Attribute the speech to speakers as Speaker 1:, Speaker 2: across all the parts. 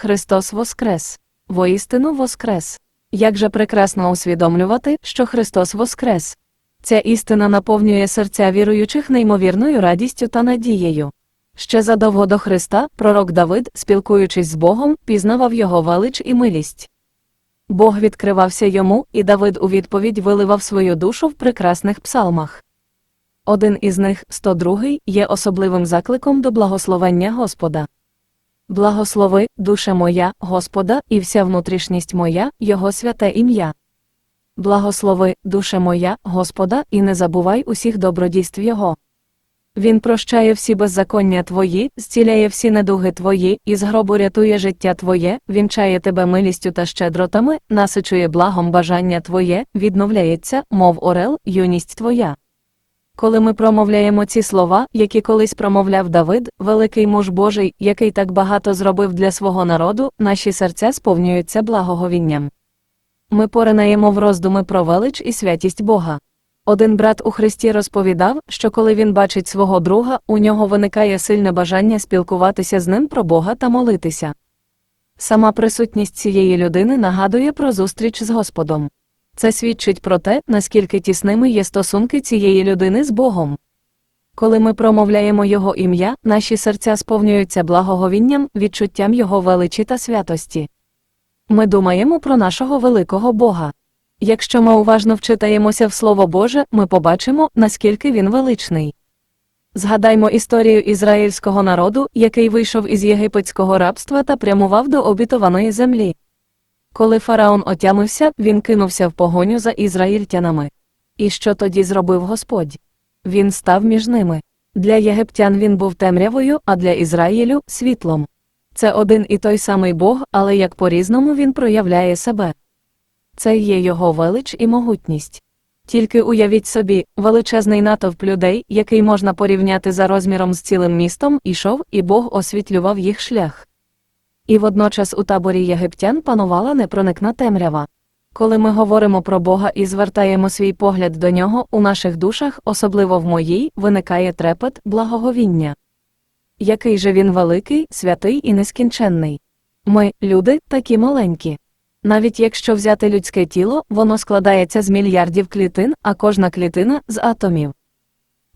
Speaker 1: Христос Воскрес! Воістину Воскрес! Як же прекрасно усвідомлювати, що Христос Воскрес! Ця істина наповнює серця віруючих неймовірною радістю та надією. Ще задовго до Христа пророк Давид, спілкуючись з Богом, пізнавав його велич і милість. Бог відкривався йому, і Давид у відповідь виливав свою душу в прекрасних псалмах. Один із них, 102, є особливим закликом до благословення Господа. Благослови, душе моя, Господа, і вся внутрішність моя, Його святе ім'я. Благослови, душе моя, Господа, і не забувай усіх добродійств Його. Він прощає всі беззаконня твої, зціляє всі недуги твої, і з гробу рятує життя твоє, вінчає тебе милістю та щедротами, насичує благом бажання твоє, відновляється, мов орел, юність твоя. Коли ми промовляємо ці слова, які колись промовляв Давид, великий муж Божий, який так багато зробив для свого народу, наші серця сповнюються благоговінням. Ми поринаємо в роздуми про велич і святість Бога. Один брат у Христі розповідав, що коли він бачить свого друга, у нього виникає сильне бажання спілкуватися з ним про Бога та молитися. Сама присутність цієї людини нагадує про зустріч з Господом. Це свідчить про те, наскільки тісними є стосунки цієї людини з Богом. Коли ми промовляємо Його ім'я, наші серця сповнюються благоговінням, відчуттям Його величі та святості. Ми думаємо про нашого великого Бога. Якщо ми уважно вчитаємося в Слово Боже, ми побачимо, наскільки він величний. Згадаймо історію ізраїльського народу, який вийшов із єгипетського рабства та прямував до обітованої землі. Коли фараон отямився, він кинувся в погоню за ізраїльтянами. І що тоді зробив Господь? Він став між ними. Для єгиптян він був темрявою, а для Ізраїлю світлом. Це один і той самий Бог, але як по-різному він проявляє себе. Це є його велич і могутність. Тільки уявіть собі, величезний натовп людей, який можна порівняти за розміром з цілим містом, ішов, і Бог освітлював їх шлях. І водночас у таборі єгиптян панувала непроникна темрява. Коли ми говоримо про Бога і звертаємо свій погляд до нього, у наших душах, особливо в моїй, виникає трепет, благоговіння. Який же він великий, святий і нескінченний. Ми, люди, такі маленькі. Навіть якщо взяти людське тіло, воно складається з мільярдів клітин, а кожна клітина з атомів.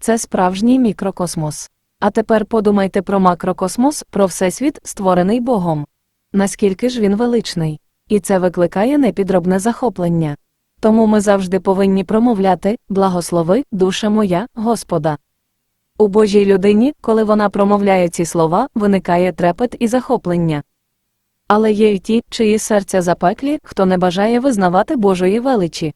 Speaker 1: Це справжній мікрокосмос. А тепер подумайте про макрокосмос, про всесвіт, створений Богом. Наскільки ж він величний. І це викликає непідробне захоплення. Тому ми завжди повинні промовляти Благослови, душа моя, Господа. У Божій людині, коли вона промовляє ці слова, виникає трепет і захоплення. Але є й ті, чиї серця запеклі, хто не бажає визнавати Божої величі.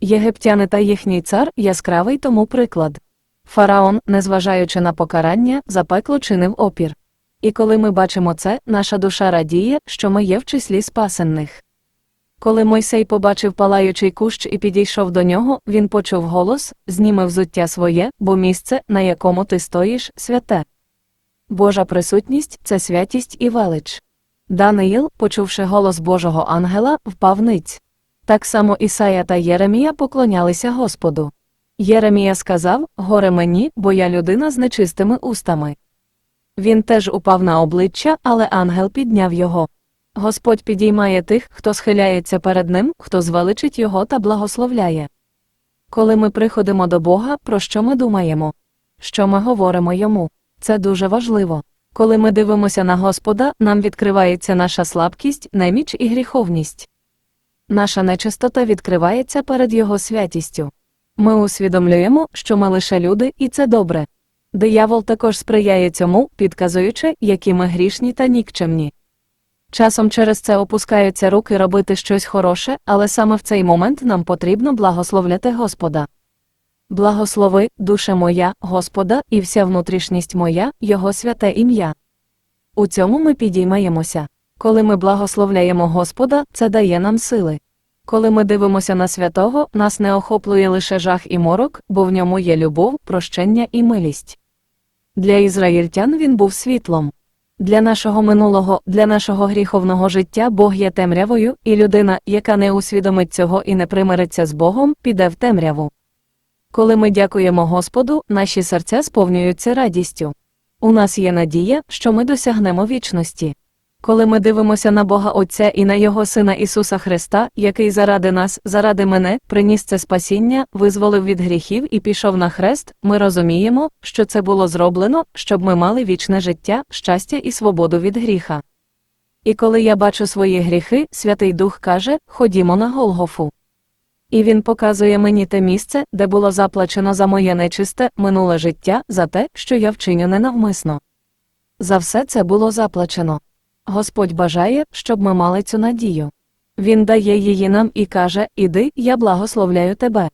Speaker 1: Єгиптяни та їхній цар яскравий тому приклад. Фараон, незважаючи на покарання, запекло чинив опір. І коли ми бачимо це, наша душа радіє, що ми є в числі спасенних. Коли Мойсей побачив палаючий кущ і підійшов до нього, він почув голос Зніми взуття своє, бо місце, на якому ти стоїш, святе. Божа присутність це святість і велич. Даниїл, почувши голос Божого ангела, впав ниць. Так само Ісая та Єремія поклонялися Господу. Єремія сказав Горе мені, бо я людина з нечистими устами. Він теж упав на обличчя, але ангел підняв його. Господь підіймає тих, хто схиляється перед ним, хто звеличить його та благословляє. Коли ми приходимо до Бога, про що ми думаємо? Що ми говоримо йому? Це дуже важливо. Коли ми дивимося на Господа, нам відкривається наша слабкість, неміч і гріховність. Наша нечистота відкривається перед Його святістю. Ми усвідомлюємо, що ми лише люди, і це добре. Диявол також сприяє цьому, підказуючи, які ми грішні та нікчемні. Часом через це опускаються руки робити щось хороше, але саме в цей момент нам потрібно благословляти Господа. Благослови, душе моя, Господа, і вся внутрішність моя, Його святе ім'я. У цьому ми підіймаємося. Коли ми благословляємо Господа, це дає нам сили. Коли ми дивимося на святого, нас не охоплює лише жах і морок, бо в ньому є любов, прощення і милість. Для ізраїльтян він був світлом. Для нашого минулого, для нашого гріховного життя Бог є темрявою, і людина, яка не усвідомить цього і не примириться з Богом, піде в темряву. Коли ми дякуємо Господу, наші серця сповнюються радістю. У нас є надія, що ми досягнемо вічності. Коли ми дивимося на Бога Отця і на Його Сина Ісуса Христа, який заради нас, заради мене, приніс це спасіння, визволив від гріхів і пішов на хрест, ми розуміємо, що це було зроблено, щоб ми мали вічне життя, щастя і свободу від гріха. І коли я бачу свої гріхи, Святий Дух каже: Ходімо на Голгофу. І він показує мені те місце, де було заплачено за моє нечисте минуле життя, за те, що я вчиню ненавмисно. За все це було заплачено. Господь бажає, щоб ми мали цю надію. Він дає її нам і каже: Іди, я благословляю тебе.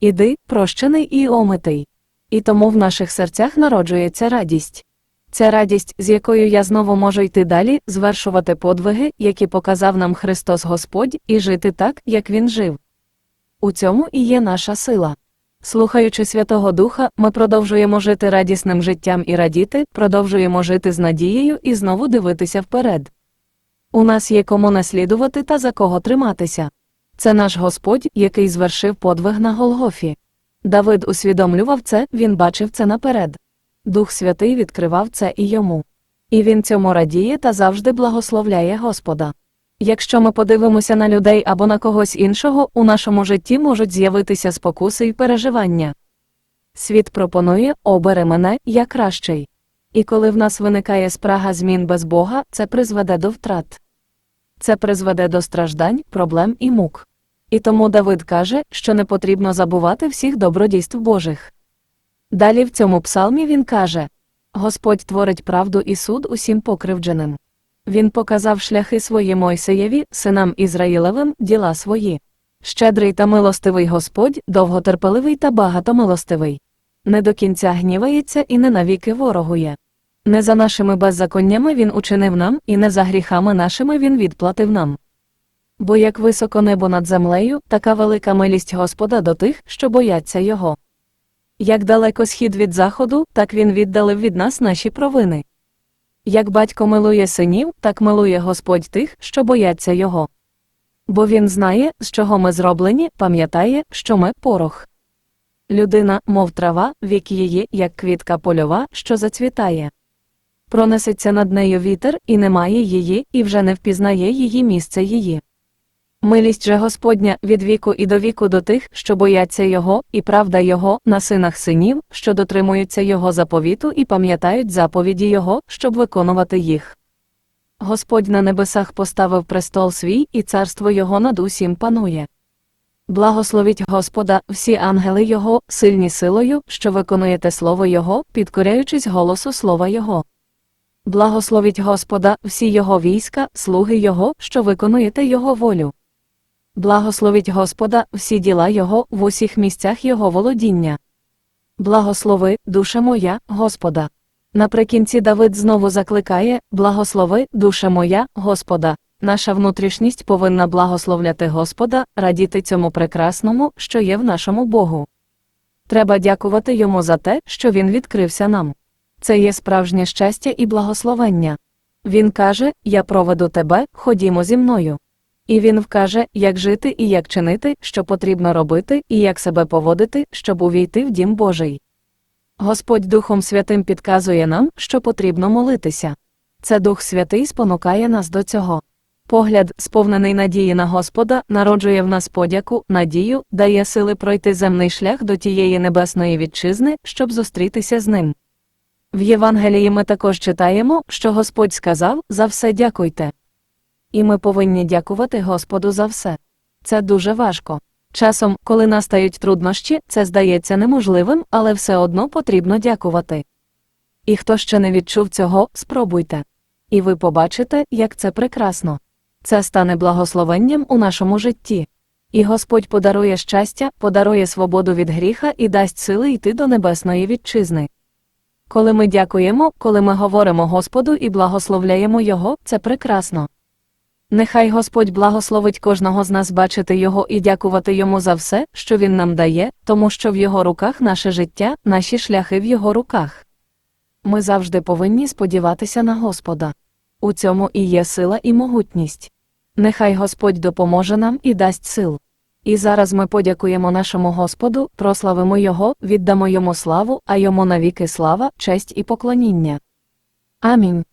Speaker 1: Іди, прощений і омитий. І тому в наших серцях народжується радість. Ця радість, з якою я знову можу йти далі, звершувати подвиги, які показав нам Христос Господь, і жити так, як Він жив. У цьому і є наша сила. Слухаючи Святого Духа, ми продовжуємо жити радісним життям і радіти, продовжуємо жити з надією і знову дивитися вперед. У нас є кому наслідувати та за кого триматися. Це наш Господь, який звершив подвиг на Голгофі. Давид усвідомлював це, він бачив це наперед. Дух Святий відкривав це і йому. І він цьому радіє та завжди благословляє Господа. Якщо ми подивимося на людей або на когось іншого, у нашому житті можуть з'явитися спокуси і переживання. Світ пропонує обери мене, я кращий. І коли в нас виникає спрага змін без Бога, це призведе до втрат. Це призведе до страждань, проблем і мук. І тому Давид каже, що не потрібно забувати всіх добродійств Божих. Далі в цьому псалмі він каже Господь творить правду і суд усім покривдженим. Він показав шляхи свої Мойсеєві, синам Ізраїлевим, діла свої. Щедрий та милостивий Господь, довготерпеливий та багатомилостивий. Не до кінця гнівається і не навіки ворогує. Не за нашими беззаконнями він учинив нам, і не за гріхами нашими він відплатив нам. Бо як високо небо над землею, така велика милість Господа до тих, що бояться його. Як далеко схід від заходу, так він віддалив від нас наші провини. Як батько милує синів, так милує Господь тих, що бояться його. Бо він знає, з чого ми зроблені, пам'ятає, що ми порох. Людина, мов трава, вік її, як квітка польова, що зацвітає. Пронесеться над нею вітер, і немає її, і вже не впізнає її місце її. Милість же Господня від віку і до віку до тих, що бояться Його, і правда Його на синах синів, що дотримуються Його заповіту і пам'ятають заповіді Його, щоб виконувати їх. Господь на небесах поставив престол свій, і царство Його над усім панує. Благословіть Господа, всі ангели Його, сильні силою, що виконуєте слово Його, підкоряючись голосу слова Його. Благословіть Господа, всі Його війська, слуги Його, що виконуєте Його волю. Благословіть Господа, всі діла Його в усіх місцях Його володіння. Благослови, душа моя, Господа. Наприкінці Давид знову закликає Благослови, душа моя, Господа. Наша внутрішність повинна благословляти Господа, радіти цьому прекрасному, що є в нашому Богу. Треба дякувати йому за те, що він відкрився нам. Це є справжнє щастя і благословення. Він каже: Я проведу тебе, ходімо зі мною. І він вкаже, як жити і як чинити, що потрібно робити, і як себе поводити, щоб увійти в дім Божий. Господь Духом Святим підказує нам, що потрібно молитися. Це Дух Святий спонукає нас до цього. Погляд, сповнений надії на Господа, народжує в нас подяку, надію, дає сили пройти земний шлях до тієї небесної вітчизни, щоб зустрітися з ним. В Євангелії ми також читаємо, що Господь сказав за все дякуйте. І ми повинні дякувати Господу за все. Це дуже важко. Часом, коли настають труднощі, це здається неможливим, але все одно потрібно дякувати. І хто ще не відчув цього, спробуйте. І ви побачите, як це прекрасно. Це стане благословенням у нашому житті. І Господь подарує щастя, подарує свободу від гріха і дасть сили йти до небесної вітчизни. Коли ми дякуємо, коли ми говоримо Господу і благословляємо Його, це прекрасно. Нехай Господь благословить кожного з нас бачити Його і дякувати Йому за все, що Він нам дає, тому що в Його руках наше життя, наші шляхи в Його руках. Ми завжди повинні сподіватися на Господа. У цьому і є сила і могутність. Нехай Господь допоможе нам і дасть сил. І зараз ми подякуємо нашому Господу, прославимо Його, віддамо йому славу, а йому навіки слава, честь і поклоніння. Амінь.